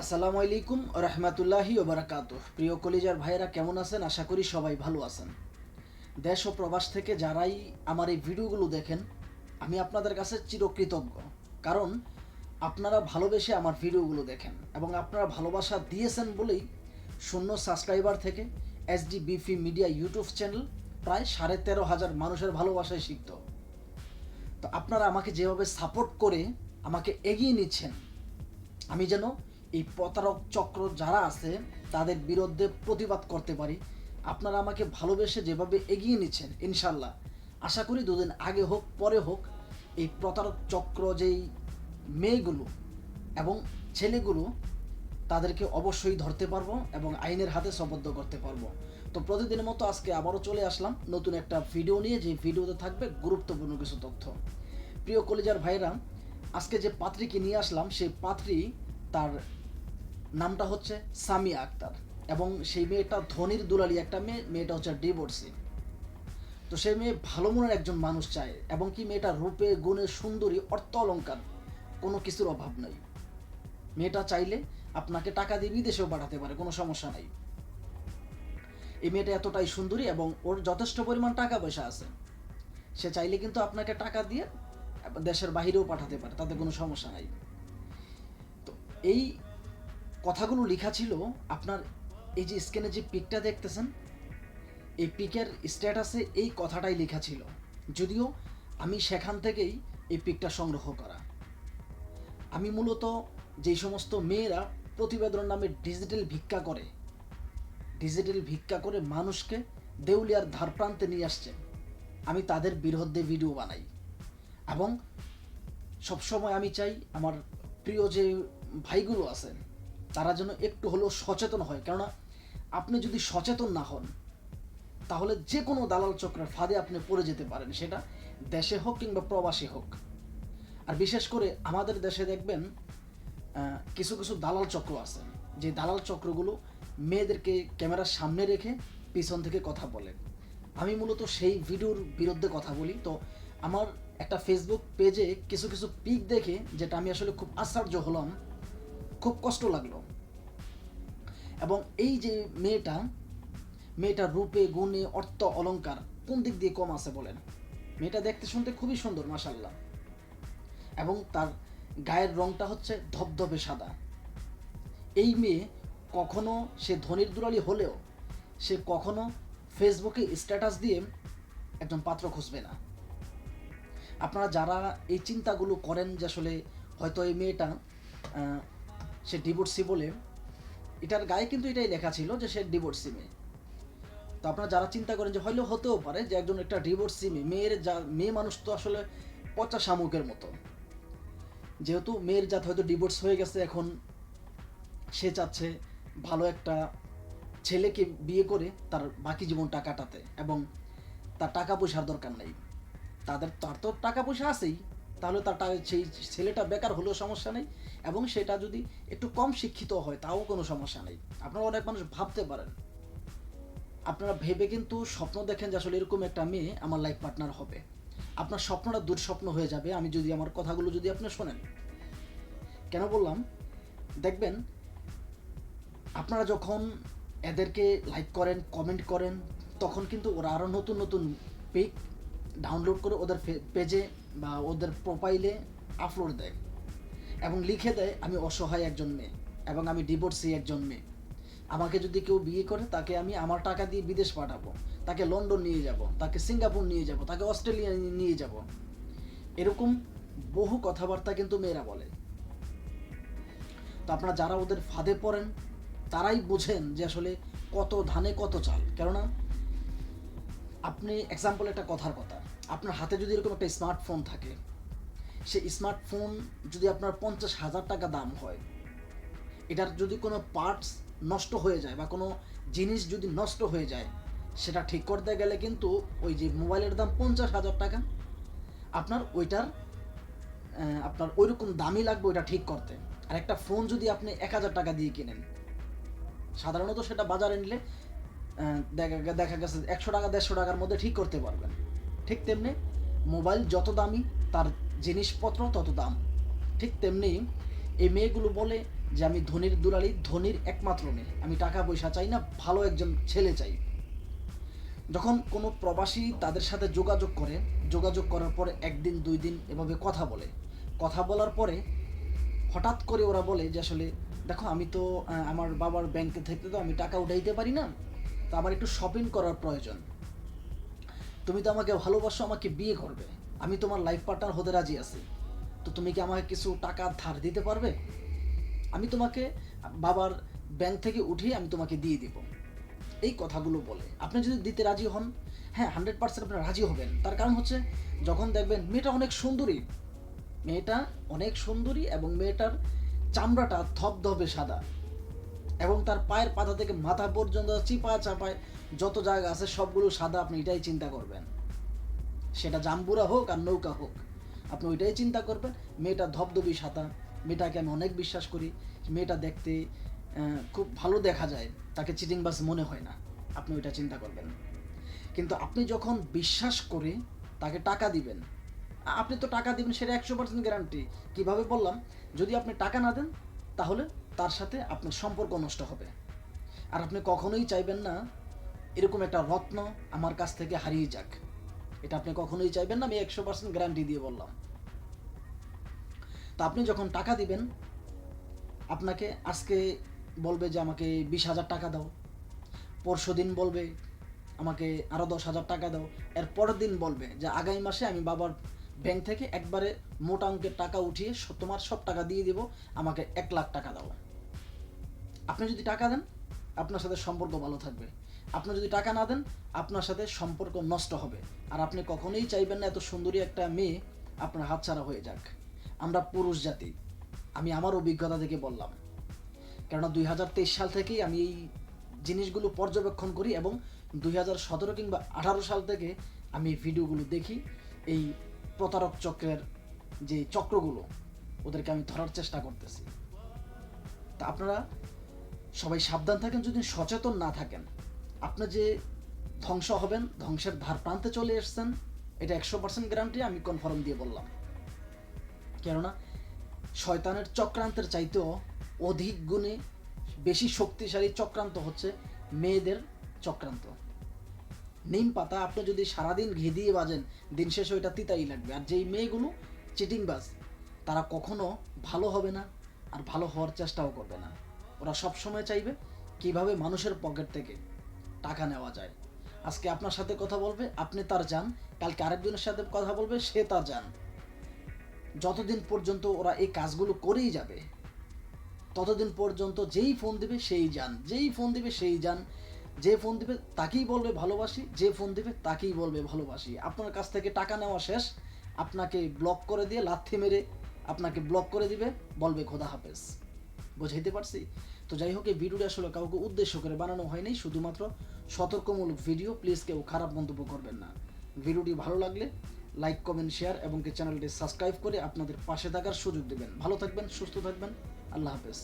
আসসালামু আলাইকুম রহমতুল্লাহি ওবরাকাত প্রিয় কলিজার ভাইয়েরা, কেমন আছেন? আশা করি সবাই ভালো আছেন। দেশ ও প্রবাস থেকে যারাই আমার এই ভিডিওগুলো দেখেন, আমি আপনাদের কাছে চিরকৃতজ্ঞ। কারণ আপনারা ভালোবেসে আমার ভিডিওগুলো দেখেন এবং আপনারা ভালোবাসা দিয়েছেন বলেই শূন্য সাবস্ক্রাইবার থেকে এসডি বিফি মিডিয়া ইউটিউব চ্যানেল প্রায় সাড়ে তেরো হাজার মানুষের ভালোবাসায় শিখত তো আপনারা আমাকে যেভাবে সাপোর্ট করে আমাকে এগিয়ে নিচ্ছেন, আমি যেন এই প্রতারক চক্র যারা আছে, তাদের বিরুদ্ধে প্রতিবাদ করতে পারি। আপনারা আমাকে ভালোবেসে যেভাবে এগিয়ে নিচ্ছেন ইনশাল্লাহ আশা করি দুদিন আগে হোক, পরে হোক, এই প্রতারক চক্র যেই মেয়েগুলো এবং ছেলেগুলো, তাদেরকে অবশ্যই ধরতে পারব এবং আইনের হাতে সবদ্ধ করতে পারব। তো প্রতিদিনের মতো আজকে আবারও চলে আসলাম। নতুন একটা ভিডিও নিয়ে, যে ভিডিওতে থাকবে গুরুত্বপূর্ণ কিছু তথ্য। প্রিয় কলেজার ভাইরা আজকে যে পাত্রীকে নিয়ে আসলাম, সেই পাত্রী তার নামটা হচ্ছে সামিয়া আক্তার এবং সেই মেয়েটা ধনির দুলালি, একটা মেয়ে, মেয়েটা হচ্ছে ডিভোর্সি তো সেই মেয়ে ভালো মনের একজন মানুষ চায় এবং কি মেয়েটা রূপে, গুণে, সুন্দরী অর্থ অলঙ্কার কোনো কিছুর অভাব নেই। মেয়েটা চাইলে আপনাকে টাকা দিয়ে বিদেশেও পাঠাতে পারে, কোনো সমস্যা নাই। এই মেয়েটা এতটাই সুন্দরী এবং ওর যথেষ্ট পরিমাণ টাকা পয়সা আছে। সে চাইলে কিন্তু আপনাকে টাকা দিয়ে দেশের বাহিরেও পাঠাতে পারে, তাতে কোনো সমস্যা নাই। তো এই কথাগুলো লেখা ছিল, আপনার এই যে স্ক্রিনে যে পিকটা দেখতেছেন, এই পিকের স্ট্যাটাসে এই কথাটাই লেখা ছিল। যদিও আমি সেখান থেকেই এই পিকটা সংগ্রহ করা। আমি মূলত যেই সমস্ত মেয়েরা প্রতিবেদন নামে ডিজিটাল ভিক্ষা করে ডিজিটাল ভিক্ষা করে মানুষকে দেউলিয়ার ধার প্রান্তে নিয়ে আসছে আমি তাদের বিরুদ্ধে ভিডিও বানাই। এবং সবসময় আমি চাই আমার প্রিয় যে ভাইগুলো আছেন তারা যেন একটু হলেও সচেতন হয়। কেননা আপনি যদি সচেতন না হন, তাহলে যে কোনো দালাল চক্রের ফাঁদে আপনি পড়ে যেতে পারেন। সেটা দেশে হোক কিংবা প্রবাসী হোক। আর বিশেষ করে আমাদের দেশে দেখবেন কিছু কিছু দালাল চক্র আছে। যে দালাল চক্রগুলো মেয়েদেরকে ক্যামেরার সামনে রেখে পিছন থেকে কথা বলে। আমি মূলত সেই ভিডিওর বিরুদ্ধে কথা বলি। তো আমার একটা ফেসবুক পেজে কিছু কিছু পিক দেখে, যেটা আমি আসলে খুব আশ্চর্য হলাম খুব কষ্ট লাগল। এবং এই যে মেয়েটা, মেয়েটার রূপে, গুণে, অর্থ, অলংকার কোন দিক দিয়ে কম আছে বলেন? মেয়েটা দেখতে শুনতে খুবই সুন্দর মাসাল্লাহ এবং তার গায়ের রংটা হচ্ছে ধবধবে সাদা। এই মেয়ে কখনো সে ধনির দুলালি হলেও সে কখনো ফেসবুকে স্ট্যাটাস দিয়ে একজন পাত্র খুঁজবে না। আপনারা যারা এই চিন্তাগুলো করেন যে আসলে হয়তো এই মেয়েটা সে ডিভোর্সি বলে, এটার গায়ে কিন্তু এটাই লেখা ছিল যে সে ডিভোর্সি মেয়ে। তো আপনারা যারা চিন্তা করেন যে হয়তো হতেও পারে যে একজন একটা ডিভোর্সি মেয়ে, মেয়ের যা, মেয়ে মানুষ তো আসলে পচা শামুকের মতো। যেহেতু মেয়ের জাত হয়তো ডিভোর্স হয়ে গেছে এখন, সে চাচ্ছে ভালো একটা ছেলেকে বিয়ে করে তার বাকি জীবনটা কাটাতে এবং তার টাকা পয়সার দরকার নেই। তাদের, তার তো টাকা পয়সা আছেই তাহলে তার সেই ছেলেটা বেকার হলেও সমস্যা নেই এবং সেটা যদি একটু কম শিক্ষিত হয়, তাও কোনো সমস্যা নেই। আপনারা অনেক মানুষ ভাবতে পারেন। আপনারা ভেবে কিন্তু স্বপ্ন দেখেন যে আসলে এরকম একটা মেয়ে আমার লাইফ পার্টনার হবে। আপনার স্বপ্নটা দুঃস্বপ্ন হয়ে যাবে, আমি যদি আমার কথাগুলো যদি আপনি শোনেন। কেন বললাম? দেখবেন, আপনারা যখন এদেরকে লাইক করেন কমেন্ট করেন, তখন কিন্তু ওরা আরও নতুন নতুন পিক ডাউনলোড করে ওদের পেজে বা ওদের প্রোফাইলে আপলোড দেয় এবং লিখে দেয়, আমি অসহায় একজন মেয়ে এবং আমি ডিভোর্সি একজন মেয়ে। আমাকে যদি কেউ বিয়ে করে, তাকে আমি আমার টাকা দিয়ে বিদেশ পাঠাবো, তাকে লন্ডন নিয়ে যাব, তাকে সিঙ্গাপুর নিয়ে যাব, তাকে অস্ট্রেলিয়া নিয়ে- যাব। এরকম বহু কথাবার্তা কিন্তু মেয়েরা বলে। তো আপনারা যারা ওদের ফাঁদে পড়েন, তারাই বোঝেন যে আসলে কত ধানে কত চাল। কেননা, আপনি এক্সাম্পল একটা কথার কথা। আপনার হাতে যদি এরকম একটা স্মার্টফোন থাকে, সেই স্মার্টফোন যদি আপনার পঞ্চাশ হাজার টাকা দাম হয়, এটার যদি কোনো পার্টস নষ্ট হয়ে যায় বা কোনো জিনিস যদি নষ্ট হয়ে যায়, সেটা ঠিক করতে গেলে কিন্তু ওই যে মোবাইলের দাম পঞ্চাশ হাজার টাকা। আপনার ওইটার আপনার ওইরকম দামই লাগবে ওইটা ঠিক করতে। আর একটা ফোন যদি আপনি এক হাজার টাকা দিয়ে কিনেন, সাধারণত সেটা বাজারে নিলে দেখা গেছে একশো টাকা, দেড়শো টাকার মধ্যে ঠিক করতে পারবেন। ঠিক তেমনি মোবাইল যত দামি, তার জিনিসপত্র তত দাম। ঠিক তেমনি এই মেয়েগুলো বলে যে, আমি ধনির দুলালি, ধনির একমাত্র মেয়ে। আমি টাকা পয়সা চাই না, ভালো একজন ছেলে চাই। যখন কোনো প্রবাসী তাদের সাথে যোগাযোগ করে, যোগাযোগ করার পরে একদিন, দুই দিন এভাবে কথা বলে। কথা বলার পরে হঠাৎ করে ওরা বলে যে, আসলে দেখো, আমি তো আমার বাবার ব্যাংকে থেকে তো আমি টাকা উঠাইতে পারি না। তো আমার একটু শপিং করার প্রয়োজন। তুমি তো আমাকে ভালোবাসো, আমাকে বিয়ে করবে। আমি তোমার লাইফ পার্টনার হতে রাজি আছি। তো তুমি কি আমাকে কিছু টাকা ধার দিতে পারবে? আমি তোমাকে বাবার ব্যাংক থেকে উঠিয়ে আমি তোমাকে দিয়ে দিব। এই কথাগুলো বলে। আপনি যদি দিতে রাজি হন হ্যাঁ হান্ড্রেড পার্সেন্ট আপনি রাজি হবেন। তার কারণ হচ্ছে, যখন দেখবেন মেয়েটা অনেক সুন্দরী, মেয়েটা অনেক সুন্দরী এবং মেয়েটার চামড়াটা ধবধবে সাদা এবং তার পায়ের পাতা থেকে মাথা পর্যন্ত চিপা চাপায় যত জায়গা আছে, সবগুলো সাদা, আপনি এটাই চিন্তা করবেন। সেটা জাম্বুরা হোক আর নৌকা হোক, আপনি ওইটাই চিন্তা করবেন। মেয়েটা ধবধবি সাদা, মেয়েটাকে আমি অনেক বিশ্বাস করি। মেয়েটা দেখতে খুব ভালো দেখা যায়, তাকে চিটিংবাজ মনে হয় না, আপনি ওইটা চিন্তা করবেন। কিন্তু আপনি যখন বিশ্বাস করে তাকে টাকা দিবেন, আপনি তো টাকা দিবেন, সেটা একশো পার্সেন্ট গ্যারান্টি কীভাবে বললাম? যদি আপনি টাকা না দেন, তাহলে তার সাথে আপনার সম্পর্ক নষ্ট হবে। আর আপনি কখনোই চাইবেন না এরকম একটা রত্ন আমার কাছ থেকে হারিয়ে যাক। এটা আপনি কখনোই চাইবেন না, আমি একশো পার্সেন্ট গ্যারান্টি দিয়ে বললাম। তা আপনি যখন টাকা দিবেন, আপনাকে আজকে বলবে যে আমাকে বিশ হাজার টাকা দাও পরশু দিন বলবে আমাকে আরও দশ হাজার টাকা দাও, এর পরের দিন বলবে যে আগামী মাসে আমি বাবার ব্যাংক থেকে একবারে মোটা অঙ্কের টাকা উঠিয়ে তোমার সব টাকা দিয়ে দিব, আমাকে এক লাখ টাকা দাও। আপনি যদি টাকা দেন, আপনার সাথে সম্পর্ক ভালো থাকবে। আপনি যদি টাকা না দেন, আপনার সাথে সম্পর্ক নষ্ট হবে। আর আপনি কখনোই চাইবেন না এত সুন্দরী একটা মেয়ে আপনার হাতছাড়া হয়ে যাক। আমরা পুরুষ জাতি। আমি আমার অভিজ্ঞতা থেকে বললাম। কেননা দুই হাজার তেইশ সাল থেকেই আমি এই জিনিসগুলো পর্যবেক্ষণ করি এবং দুই হাজার সতেরো কিংবা আঠারো সাল থেকে আমি ভিডিওগুলো দেখি। এই প্রতারক চক্রের যে চক্রগুলো, ওদেরকে আমি ধরার চেষ্টা করতেছি। তা আপনারা সবাই সাবধান থাকেন, যদি সচেতন না থাকেন। আপনি যে ধ্বংস হবেন, ধ্বংসের ধার প্রান্তে চলে এসছেন, এটা একশো পার্সেন্ট গ্যারান্টি আমি কনফার্ম দিয়ে বললাম। কেননা, শয়তানের চক্রান্তের চাইতেও অধিক গুণে বেশি শক্তিশালী চক্রান্ত হচ্ছে মেয়েদের চক্রান্ত। নিম পাতা আপনি যদি সারাদিন ঘি দিয়ে বাজেন, দিন শেষে ওইটা তিতাই লাগবে। আর যেই মেয়েগুলো চিটিংবাজ, তারা কখনো ভালো হবে না আর ভালো হওয়ার চেষ্টাও করবে না। ওরা সবসময় চাইবে কীভাবে মানুষের পকেট থেকে টাকা নেওয়া যায়। আজকে আপনার সাথে কথা বলবে, আপনি তার যান। কালকে আরেকজনের সাথে কথা বলবে, সে তার যান। যতদিন পর্যন্ত ওরা এই কাজগুলো করেই যাবে, ততদিন পর্যন্ত যেই ফোন দিবে সেই যান। যেই ফোন দিবে সেই যান। যে ফোন দিবে তাকেই বলবে ভালোবাসি, যে ফোন দিবে তাকেই বলবে ভালোবাসি। আপনার কাছ থেকে টাকা নেওয়া শেষ। আপনাকে ব্লক করে দিয়ে লাথি মেরে আপনাকে ব্লক করে দিবে, বলবে খোদা হাফেজ। বুঝাইতে পারছি? তো যাই হোক, এই ভিডিওটা আসলে কাউকে উদ্দেশ্য করে বানানো হয়নি, শুধুমাত্র সতর্কমূলক ভিডিও, প্লিজ কেউ খারাপ মন্তব্য করবেন না। ভিডিওটি ভালো লাগলে লাইক, কমেন্ট, শেয়ার এবং চ্যানেলটি সাবস্ক্রাইব করে আপনাদের পাশে থাকার সুযোগ দেবেন। ভালো থাকবেন, সুস্থ থাকবেন, আল্লাহ হাফেজ।